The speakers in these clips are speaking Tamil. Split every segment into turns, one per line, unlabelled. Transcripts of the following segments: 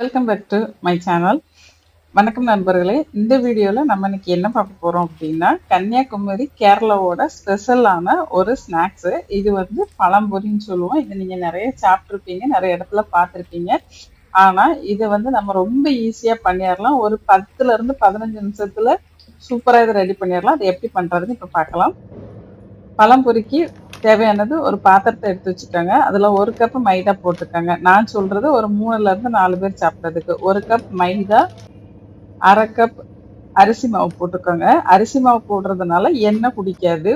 Welcome back to my channel வணக்கம் நண்பர்களே இந்த வீடியோவில் நம்ம இன்னைக்கு என்ன பார்க்க போகிறோம் அப்படின்னா கன்னியாகுமரி கேரளாவோட ஸ்பெஷலான ஒரு ஸ்நாக்ஸு இது வந்து பழம்பொரின்னு சொல்லுவோம். இது நீங்கள் நிறைய சாப்பிட்ருப்பீங்க நிறைய இடத்துல பார்த்துருப்பீங்க. ஆனால் இதை வந்து நம்ம ரொம்ப ஈஸியாக பண்ணிடலாம். ஒரு பத்துலேருந்து பதினஞ்சு நிமிஷத்தில் சூப்பராக இதை ரெடி பண்ணிடலாம். அது எப்படி பண்ணுறதுன்னு இப்போ பார்க்கலாம். பழம்பொரிக்கு தேவையானது ஒரு பாத்திரத்தை எடுத்து வச்சுக்கோங்க. அதில் ஒரு கப் மைதா போட்டுக்கோங்க. நான் சொல்கிறது ஒரு மூணுலேருந்து நாலு பேர் சாப்பிட்றதுக்கு. ஒரு கப் மைதா அரை கப் அரிசி மாவு போட்டுக்கோங்க. அரிசி மாவு போடுறதுனால எண்ணெய் குடிக்காது.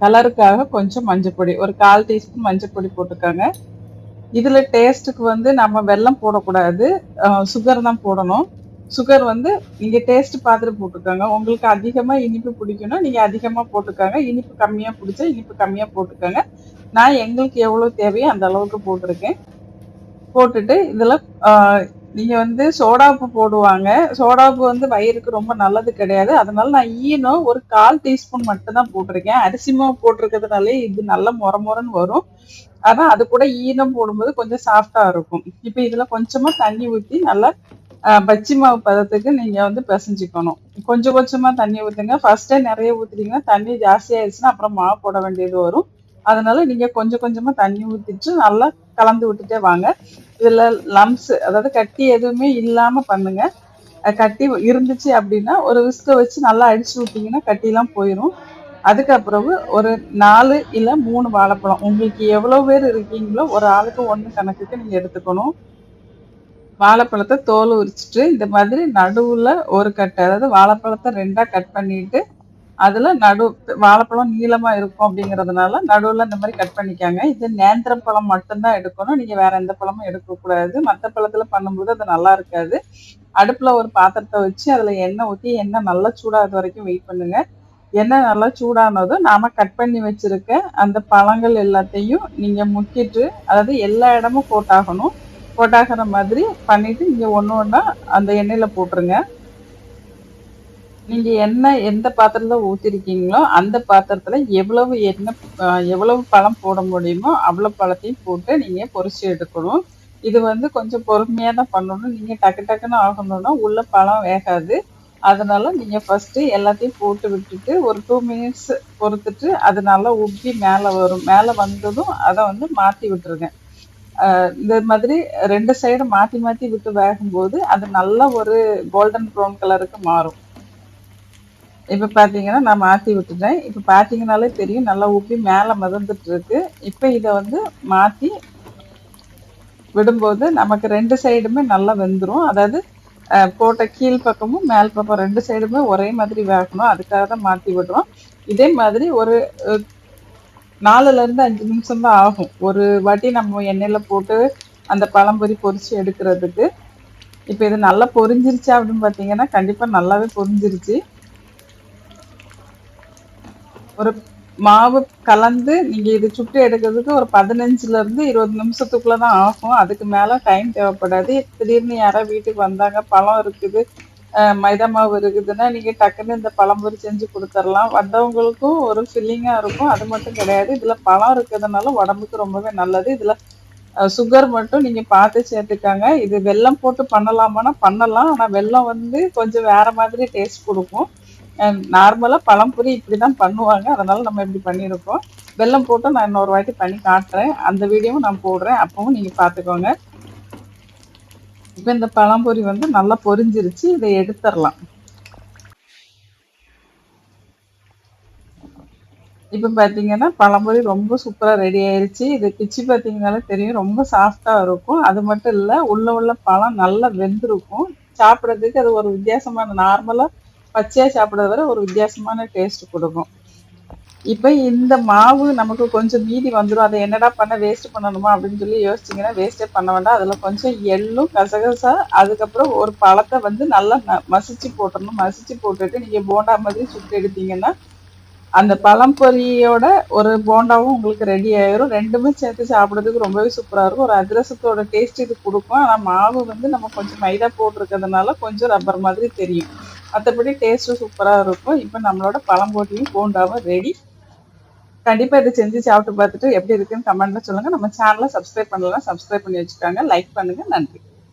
கலருக்காக கொஞ்சம் மஞ்சப்பொடி ஒரு கால் டீஸ்பூன் மஞ்சப்பொடி போட்டுக்கோங்க. இதில் டேஸ்ட்டுக்கு வந்து நம்ம வெல்லம் போடக்கூடாது. சுகர் தான் போடணும். சுகர் வந்து நீங்கள் டேஸ்ட் பார்த்துட்டு போட்டுக்கோங்க. உங்களுக்கு அதிகமாக இனிப்பு பிடிக்கணும் நீங்கள் அதிகமாக போட்டுக்கோங்க. இனிப்பு கம்மியாக பிடிச்சா இனிப்பு கம்மியாக போட்டுக்கோங்க. நான் எங்களுக்கு எவ்வளோ தேவையோ அந்த அளவுக்கு போட்டிருக்கேன். போட்டுட்டு இதில் நீங்கள் வந்து சோடா உப்பு போடுவாங்க. சோடா உப்பு வந்து வயிறுக்கு ரொம்ப நல்லது கிடையாது. அதனால நான் ஈனம் ஒரு கால் டீஸ்பூன் மட்டும் தான் போட்டிருக்கேன். அரிசி போட்டிருக்கிறதுனாலே இது நல்ல முறை முறைன்னு வரும். ஆனால் அது கூட ஈனம் போடும்போது கொஞ்சம் சாஃப்டாக இருக்கும். இப்போ இதில் கொஞ்சமாக தண்ணி ஊற்றி நல்லா பச்சி மாவு பதத்துக்கு நீங்கள் வந்து பிசைஞ்சிக்கணும். கொஞ்சம் கொஞ்சமாக தண்ணி ஊற்றுங்க ஃபர்ஸ்டே நிறைய ஊற்றுறீங்கன்னா தண்ணி ஜாஸ்தியாயிடுச்சுன்னா அப்புறம் மாவு போட வேண்டியது வரும். அதனால நீங்கள் கொஞ்சம் கொஞ்சமாக தண்ணி ஊற்றிட்டு நல்லா கலந்து விட்டுட்டே வாங்க. இதில் லம்ஸ் அதாவது கட்டி எதுவுமே இல்லாமல் பண்ணுங்க. கட்டி இருந்துச்சு அப்படின்னா ஒரு விஸ்கை வச்சு நல்லா அடிச்சு விட்டீங்கன்னா கட்டிலாம் போயிடும் அதுக்கப்புறம் ஒரு நாலு இல்லை மூணு வாழைப்பழம். உங்களுக்கு எவ்வளோ பேர் இருக்கீங்களோ ஒரு ஆளுக்கு ஒன்று கணக்குக்கு நீங்கள் எடுத்துக்கணும். வாழைப்பழத்தை தோல் உரிச்சிட்டு இந்த மாதிரி நடுவில் ஒரு கட்டு அதாவது வாழைப்பழத்தை ரெண்டாக கட் பண்ணிட்டு அதில் நடு வாழைப்பழம் நீளமாக இருக்கும் அப்படிங்கிறதுனால நடுவில் இந்த மாதிரி கட் பண்ணிக்காங்க. இது நேந்திரம் பழம் மட்டும்தான் எடுக்கணும். நீங்கள் வேறு எந்த பழமும் எடுக்கக்கூடாது மற்ற பழத்தில் பண்ணும்போது அது நல்லா இருக்காது. அடுப்பில் ஒரு பாத்திரத்தை வச்சு அதில் எண்ணெய் ஊற்றி எண்ணெய் நல்லா சூடாகிறது வரைக்கும் வெயிட் பண்ணுங்கள் எண்ணெய் நல்லா சூடானதும் நாம் கட் பண்ணி வச்சுருக்க அந்த பழங்கள் எல்லாத்தையும் நீங்கள் முக்கிட்டு அதாவது எல்லா இடமும் போட்டாகணும் போட்டாகிற மாதிரி பண்ணிவிட்டு நீங்கள் ஒன்று ஒன்றா அந்த எண்ணெயில் போட்டுருங்க. நீங்கள் எண்ணெய் எந்த பாத்திரத்தில் ஊற்றிருக்கீங்களோ அந்த பாத்திரத்தில் எவ்வளவு எண்ணெய் எவ்வளவு பழம் போட முடியுமோ அவ்வளோ பழத்தையும் போட்டு நீங்கள் பொறிச்சு எடுக்கணும். இது வந்து கொஞ்சம் பொறுமையாக தான் பண்ணணும். நீங்கள் டக்கு டக்குன்னு ஆகணும்னா உள்ள பழம் வேகாது. அதனால் நீங்கள் ஃபஸ்ட்டு எல்லாத்தையும் போட்டு விட்டுட்டு ஒரு டூ மினிட்ஸ் பொறுத்துட்டு அது நல்லா உப்பி மேலே வரும். மேலே வந்ததும் அதை வந்து மாற்றி விட்டுருங்க. இந்த மாதிரி ரெண்டு சைடு மாற்றி மாற்றி விட்டு வேகும்போது அது நல்ல ஒரு கோல்டன் ப்ரௌன் கலருக்கு மாறும். இப்போ பார்த்தீங்கன்னா நான் மாற்றி விட்டுட்டேன். இப்போ பார்த்தீங்கனாலே தெரியும் நல்லா உப்பி மேலே மிதந்துட்டு இருக்கு இப்போ இதை வந்து மாற்றி விடும்போது நமக்கு ரெண்டு சைடுமே நல்லா வெந்துடும் அதாவது போட்ட கீழ் பக்கமும் மேல் பக்கம் ரெண்டு சைடுமே ஒரே மாதிரி வேகணும். அதுக்காக தான் மாற்றி விடுறோம். இதே மாதிரி ஒரு நாலுலேருந்து அஞ்சு நிமிஷம் தான் ஆகும். ஒரு வாட்டி நம்ம எண்ணெயில் போட்டு அந்த பழம்பொரி பொரிச்சு எடுக்கிறதுக்கு. இப்போ இது நல்லா பொரிஞ்சிருச்சா அப்படின்னு பார்த்தீங்கன்னா கண்டிப்பாக நல்லாவே பொரிஞ்சிருச்சு. ஒரு மாவு கலந்து நீங்கள் இது சுட்டு எடுக்கிறதுக்கு ஒரு பதினஞ்சுலேருந்து இருபது நிமிஷத்துக்குள்ளே தான் ஆகும். அதுக்கு மேலே டைம் தேவைப்படாது. திடீர்னு யாராவது வீட்டுக்கு வந்தாங்க பழம் இருக்குது மைதா மாவு இருக்குதுன்னா நீங்கள் டக்குன்னு இந்த பழம்பொரி செஞ்சு கொடுத்துடலாம். வந்தவங்களுக்கும் ஒரு ஃபில்லிங்காக இருக்கும். அது மட்டும் கிடையாது. இதில் பழம் இருக்கிறதுனால உடம்புக்கு ரொம்பவே நல்லது. இதில் சுகர் மட்டும் நீங்கள் பார்த்து சேர்த்துக்காங்க. இது வெல்லம் போட்டு பண்ணலாமான்னா பண்ணலாம். ஆனால் வெல்லம் வந்து கொஞ்சம் வேறு மாதிரி டேஸ்ட் கொடுக்கும். நார்மலாக பழம்பொரி இப்படி தான் பண்ணுவாங்க. அதனால் நம்ம இப்படி பண்ணியிருக்கோம். வெல்லம் போட்டு நான் இன்னொரு வாட்டி பண்ணி காட்டுறேன். அந்த வீடியோவும் நான் போடுறேன். அப்பவும் நீங்கள் பார்த்துக்கோங்க. இப்போ இந்த பழம்பொரி வந்து நல்லா பொரிஞ்சிருச்சு இதை எடுத்துடலாம். இப்போ பார்த்தீங்கன்னா பழம்பொரி ரொம்ப சூப்பராக ரெடி ஆயிடுச்சு இது பிச்சு பார்த்தீங்கனாலே தெரியும் ரொம்ப சாஃப்டாக இருக்கும். அது மட்டும் இல்லை உள்ள உள்ள பழம் நல்லா வெந்திருக்கும். சாப்பிட்றதுக்கு அது ஒரு வித்தியாசமான நார்மலாக பச்சையாக சாப்பிட்றத விட ஒரு வித்தியாசமான டேஸ்ட் கொடுக்கும். இப்போ இந்த மாவு நமக்கு கொஞ்சம் மீதி வந்துடும் அதை என்னடா பண்ண வேஸ்ட் பண்ணணுமா அப்படின்னு சொல்லி யோசிச்சிங்கன்னா வேஸ்ட்டே பண்ண வேண்டாம். அதில் கொஞ்சம் எள்ளும் கசகசா அதுக்கப்புறம் ஒரு பழத்தை வந்து நல்லா மசிச்சு போட்டுடணும் மசிச்சு போட்டுட்டு நீங்கள் போண்டா மாதிரி சுட்டு எடுத்தீங்கன்னா அந்த பழம்பொரியோட ஒரு போண்டாவும் உங்களுக்கு ரெடி ஆயிரும். ரெண்டுமே சேர்த்து சாப்பிட்றதுக்கு ரொம்பவே சூப்பராக இருக்கும். ஒரு அதிரசத்தோட டேஸ்ட் இது கொடுக்கும். ஆனால் மாவு வந்து நம்ம கொஞ்சம் மைதா போட்டிருக்கிறதுனால கொஞ்சம் ரப்பர் மாதிரி தெரியும். மற்றபடி டேஸ்ட்டும் சூப்பராக இருக்கும். இப்போ நம்மளோட பழம்பொரியும் போண்டாவும் ரெடி கண்டிப்பா இதை செஞ்சு சாப்பிட்டு பார்த்துட்டு எப்படி இருக்குன்னு கமெண்ட்ல சொல்லுங்க. நம்ம சேனலை சப்ஸ்கிரைப் பண்ணலாம் சப்ஸ்கிரைப் பண்ணி வச்சுக்காங்க. லைக் பண்ணுங்க. நன்றி.